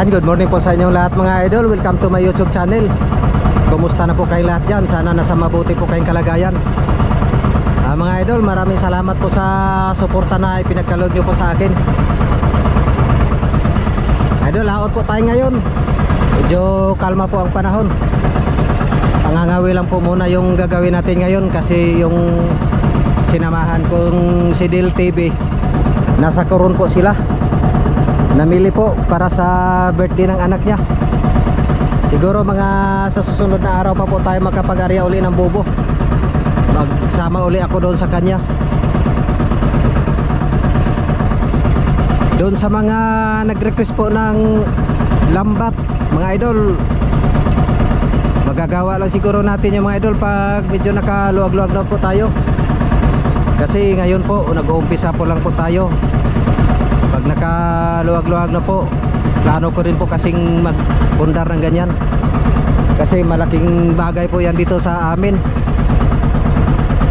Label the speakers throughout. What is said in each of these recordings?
Speaker 1: Ayan, good morning po sa inyong lahat mga idol. Welcome to my YouTube channel. Kumusta na po kayo lahat dyan? Sana nasa mabuti po kayong kalagayan. Ah, mga idol, maraming salamat po sa suporta na ipinagkalog nyo po sa akin. Idol, laot po tayo ngayon. Medyo kalma po ang panahon. Pangangawi lang po muna yung gagawin natin ngayon kasi yung sinamahan kong si Del TV nasa Coron po sila namili po para sa birthday ng anak niya. Siguro mga sa susunod na araw pa po tayo makapag-arya uli ng bubo. Magsama uli ako doon sa kanya. Doon sa mga nag-request po ng lambat mga idol. Magagawa lang siguro natin yung mga idol pag medyo nakaluwag-luwag na po tayo. Kasi ngayon po nag-uumpisa po lang po tayo pag nakaluwag-luwag na po plano ko rin po kasing magpundar ng ganyan. Kasi malaking bagay po yan dito sa amin.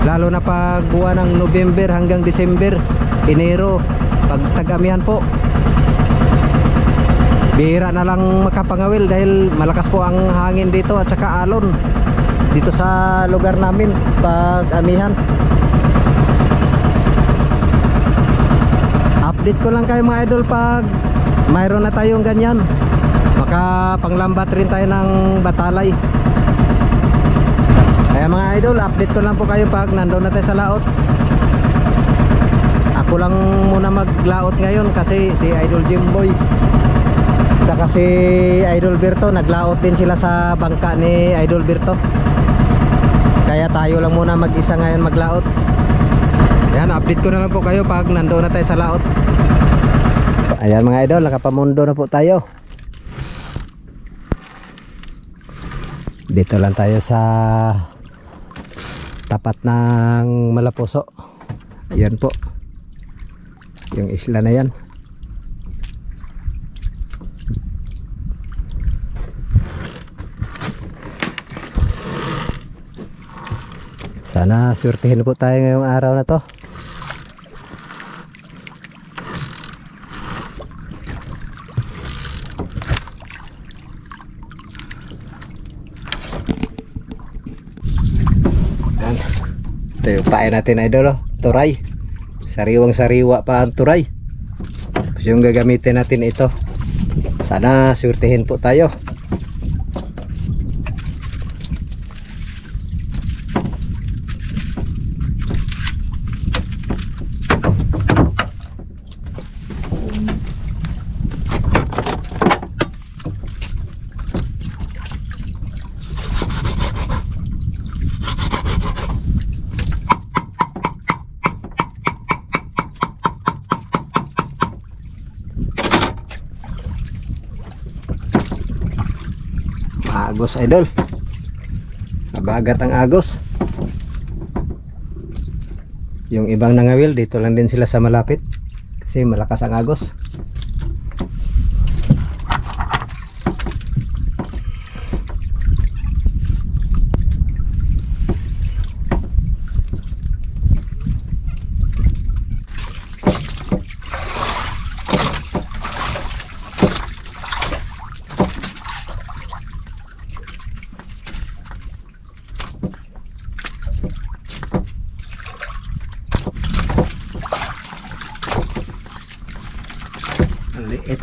Speaker 1: Lalo na pag buwan ng November hanggang December Enero pag tag-amihan po. Bihira na lang makapangawil dahil malakas po ang hangin dito at saka alon dito sa lugar namin pag amihan update ko lang kayo mga idol pag mayroon na tayong ganyan. Maka panglambat rin tayo ng batalay. Kaya mga idol update ko lang po kayo pag nandoon na tayo sa laot. Ako lang muna maglaot ngayon kasi si idol Jimboy saka si idol Berto naglaot din sila sa bangka ni idol Berto. Kaya tayo lang muna mag isa ngayon maglaot yan update ko na lang po kayo pag nandoon na tayo sa laot. Ayan mga idol nakapamundo na po tayo. Dito lang tayo sa tapat ng Malapuso. Ayan po. Yung isla na yan. Sana surtihin po tayo ngayong araw na to Yan. Pain natin idol oh. Turay. Sariwang sariwa pa ang turay. Tapos yung gagamitin natin ito. Sana surtihin po tayo. Agos idol. Abagat ang agos. Yung ibang nangawil dito lang din sila sa malapit kasi malakas ang agos.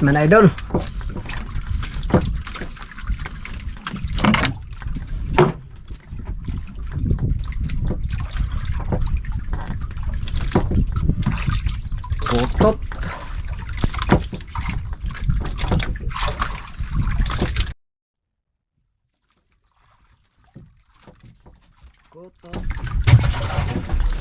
Speaker 1: Man idol. Kutot. Kutot.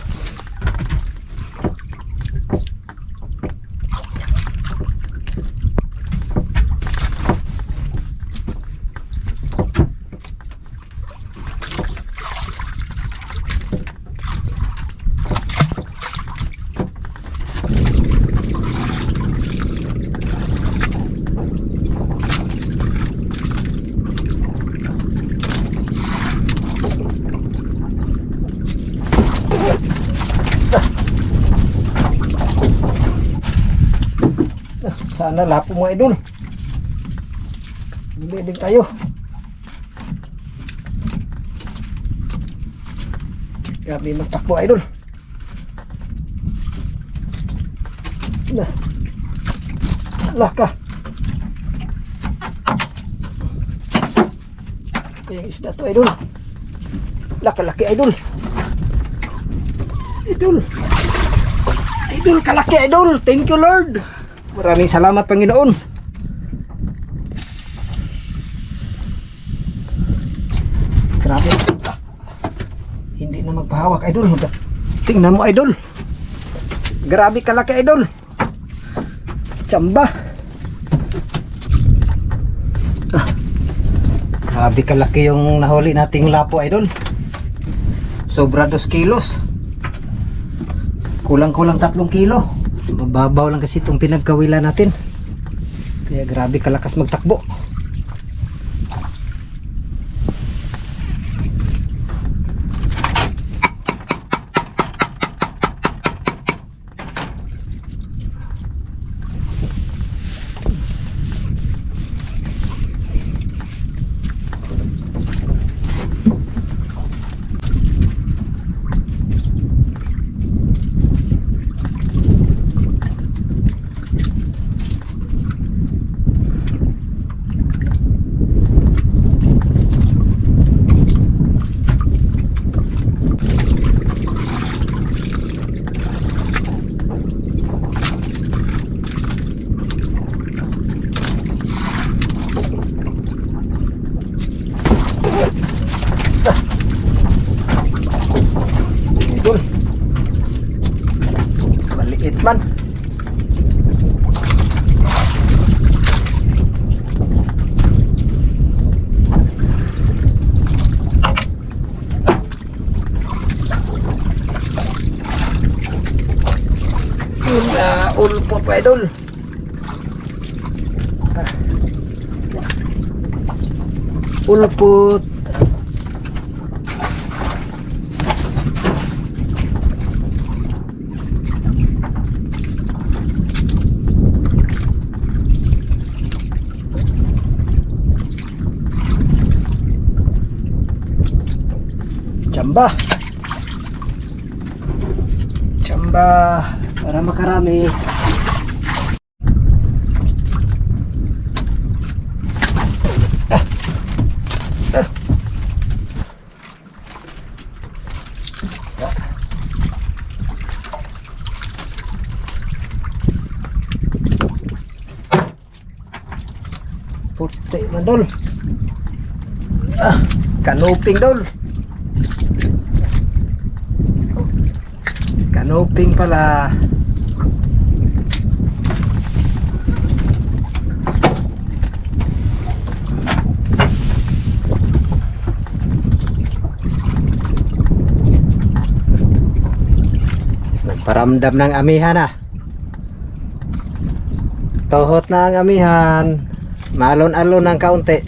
Speaker 1: Sana lapo mga idol. Bibilig tayo. Grabe magtakbo idol. Na. Allah ka. Kaya isda to idol. Laki-laki idol. Idol. Idol, kalaki idol. Thank you Lord. Maraming salamat Panginoon. Grabe. Hindi na magpahawak idol. Tingnan mo idol. Grabe kalaki idol. Tsamba. Ah. Grabe kalaki yung nahuli nating lapo idol. Sobra dos kilos. Kulang-kulang tatlong kilo. Mababaw lang kasi itong pinagkawila natin. Kaya grabe kalakas magtakbo. Idol. Maliit man. Na ulpot pa idol. Ah. Ulpot. Chamba. Chamba para makarami. Ah. Ah. Puti dol. Ah, dol. Kanoping pala. Nagparamdam ng amihan ah. Tohot na ang amihan. Malon-alon ng kaunti.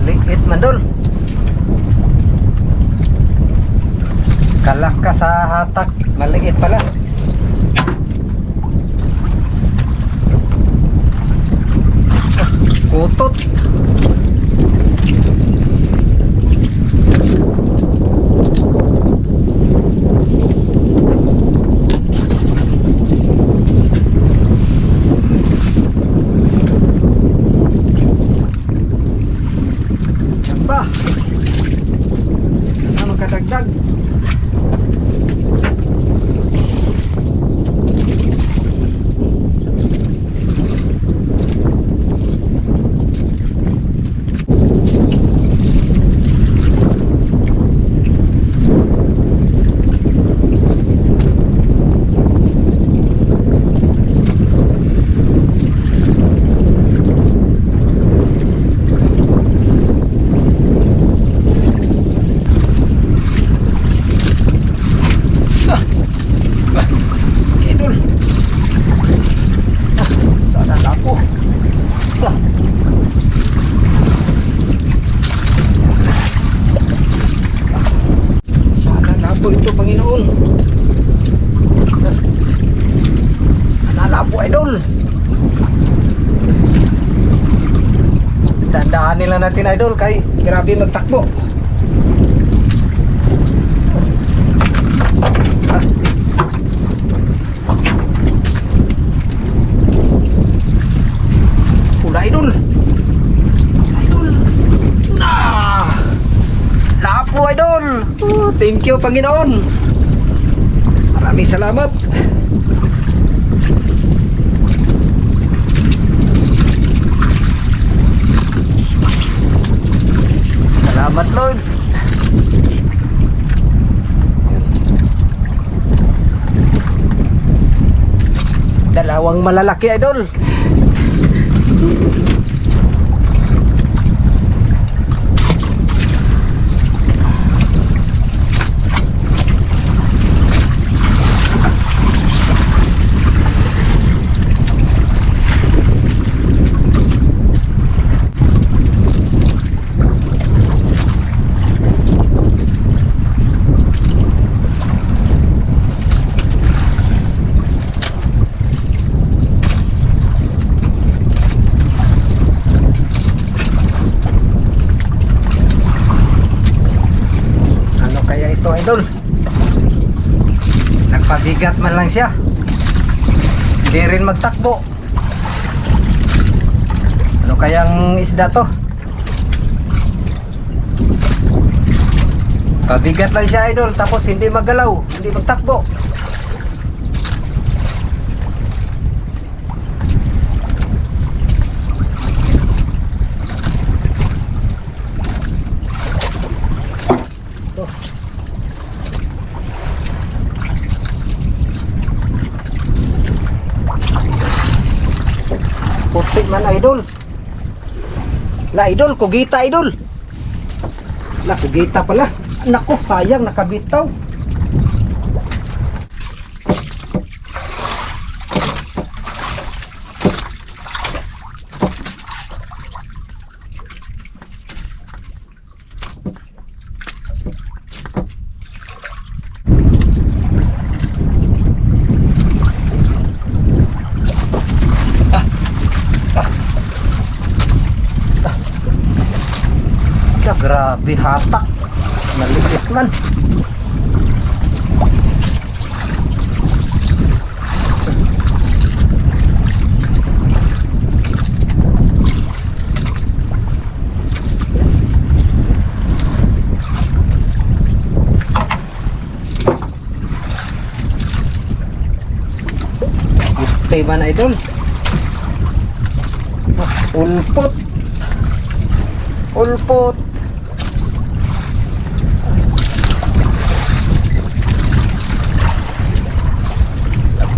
Speaker 1: Liit man dol. Kalak ka sa hatak. Maliit pala. Kutot. Tsamba. Sana makadagdag. po ito, Panginoon. Sana labo, idol. Dandaan nila natin, idol, kay grabe magtakbo. Ah. Pula, idol. Idol. Ah. Lapo, idol. Oh, thank you, Panginoon. Maraming salamat. Salamat, Lord. Dalawang malalaki, idol. Ano kaya ito, idol? Man lang siya. Hindi rin magtakbo. Ano kayang isda to? Pabigat lang siya, idol. Tapos hindi magalaw. Hindi magtakbo. Puti man idol. La idol, kugita idol. La kugita pala. Nako, sayang nakabitaw. Grabe hatak. Maliit man. Puti man idol. Ulpot. Ulpot.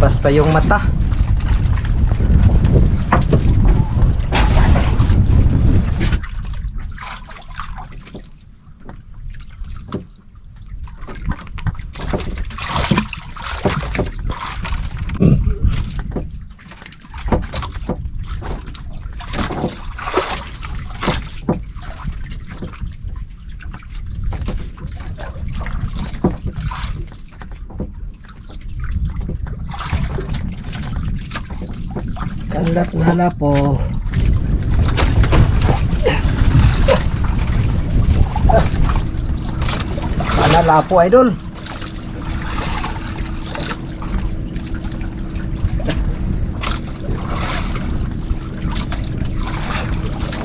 Speaker 1: Lampas pa yung mata. Hala po. Sana lapo idol.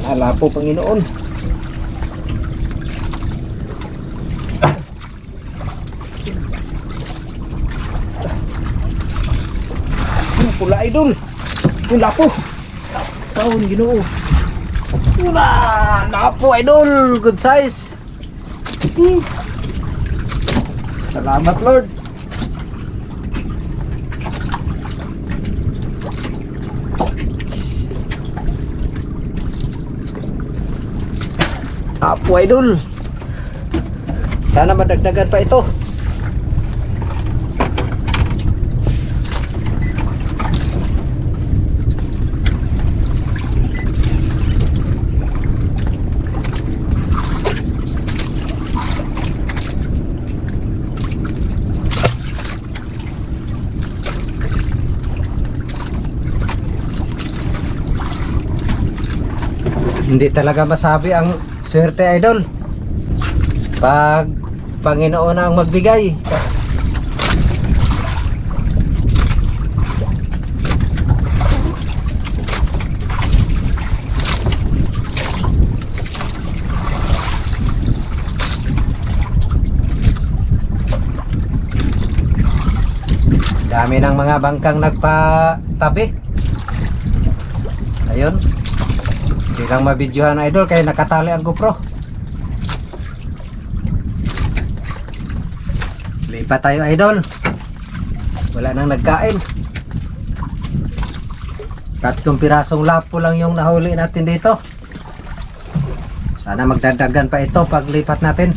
Speaker 1: Sana lapo Panginoon. Yung Pula idol. Yung lapo. Taon ginoo. Una, lapo idol. Good size. Hmm. Salamat Lord. Apo idol. Sana madagdagan pa ito. Hindi talaga masabi ang swerte idol. Pag Panginoon ang magbigay. Dami ng mga bangkang nagpatabi. Ayun. Lang mabidyohan idol kaya nakatali ang GoPro. Lipat tayo idol. Wala nang nagkain. Tatlong pirasong lapo lang yung nahuli natin dito. Sana magdadagan pa ito pag lipat natin.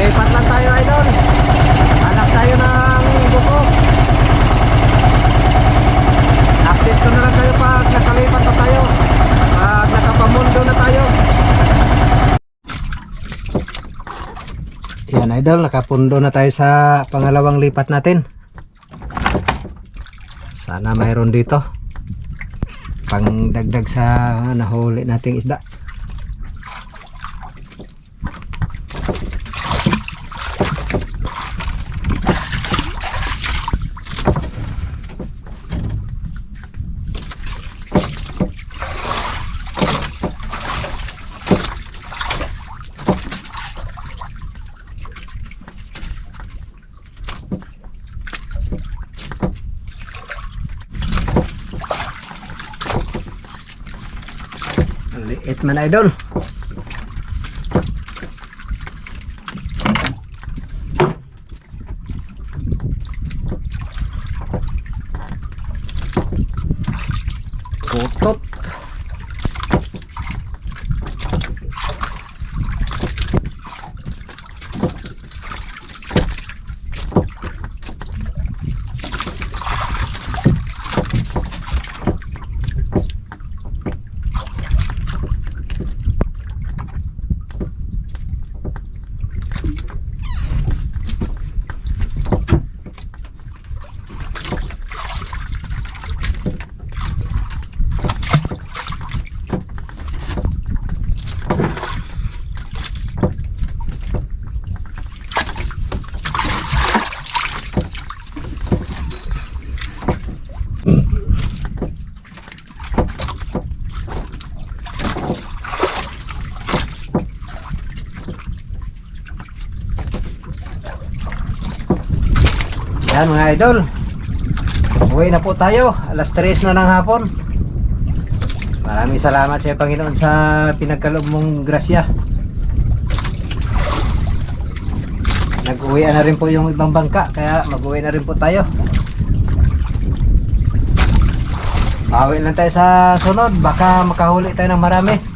Speaker 1: Lipat lang tayo idol. Anak tayo ng buko. Update ko na lang kayo pag nakalipat na tayo. Pag nakapamundo na tayo. Yan idol, nakapundo na tayo sa pangalawang lipat natin. Sana mayroon dito. Pangdagdag sa nahuli nating isda. Man idol. Putot. Yan mga idol. Uwi na po tayo. Alas 3 na ng hapon. Maraming salamat sa Panginoon sa pinagkaloob mong grasya. Nag-uwi na rin po yung ibang bangka kaya mag-uwi na rin po tayo. Bawi lang tayo sa sunod. Baka makahuli tayo ng marami.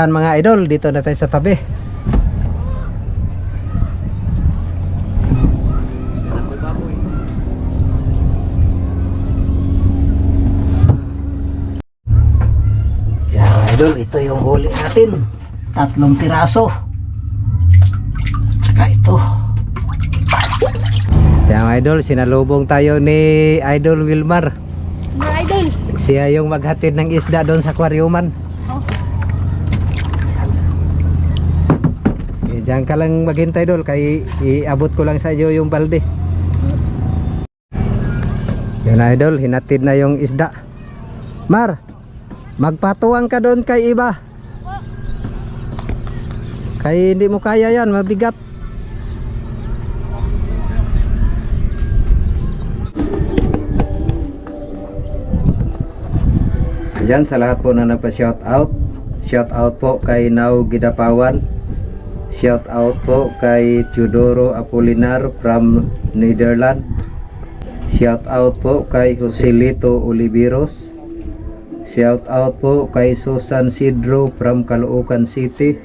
Speaker 1: Yan mga idol, dito na tayo sa tabi. Yan mga idol, ito yung huli natin. Tatlong piraso. Tsaka ito. Yan mga idol, sinalubong tayo ni Idol Wilmar.
Speaker 2: Mga idol.
Speaker 1: Siya yung maghatid ng isda doon sa aquariuman. Diyan ka lang maghintay dol kay iabot ko lang sa iyo yung balde. Yun na idol, hinatid na yung isda. Mar, magpatuwang ka doon kay iba. Kay hindi mo kaya yan, mabigat. Ayan, sa lahat po na nagpa-shout out. Shout out po kay Nau Gidapawan. Shout out po kay Teodoro Apolinar from Netherlands. Shout out po kay Joselito Oliveros. Shout out po kay Susan Sidro from Caloocan City.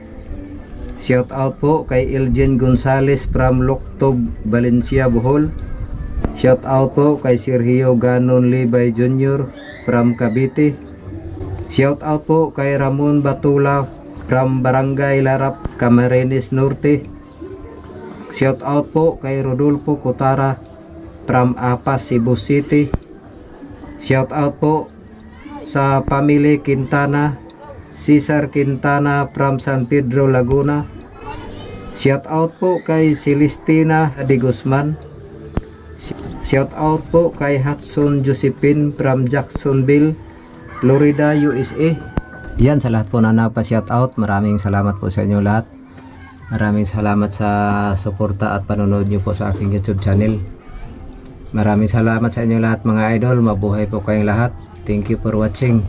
Speaker 1: Shout out po kay Elgin Gonzales from Loktob, Valencia, Bohol. Shout out po kay Sergio Ganon Libay Jr. from Cavite. Shout out po kay Ramon Batula from Barangay Larap, Camarines Norte. Shout out po kay Rodolfo Cotara from Apas, Cebu City. Shout out po sa family Quintana, Cesar Quintana from San Pedro, Laguna. Shout out po kay Celestina de Guzman. Shout out po kay Hudson Josephine from Jacksonville, Florida, USA. Yan sa lahat po na napa-shout out. Maraming salamat po sa inyo lahat. Maraming salamat sa suporta at panonood nyo po sa aking YouTube channel. Maraming salamat sa inyo lahat mga idol. Mabuhay po kayong lahat. Thank you for watching.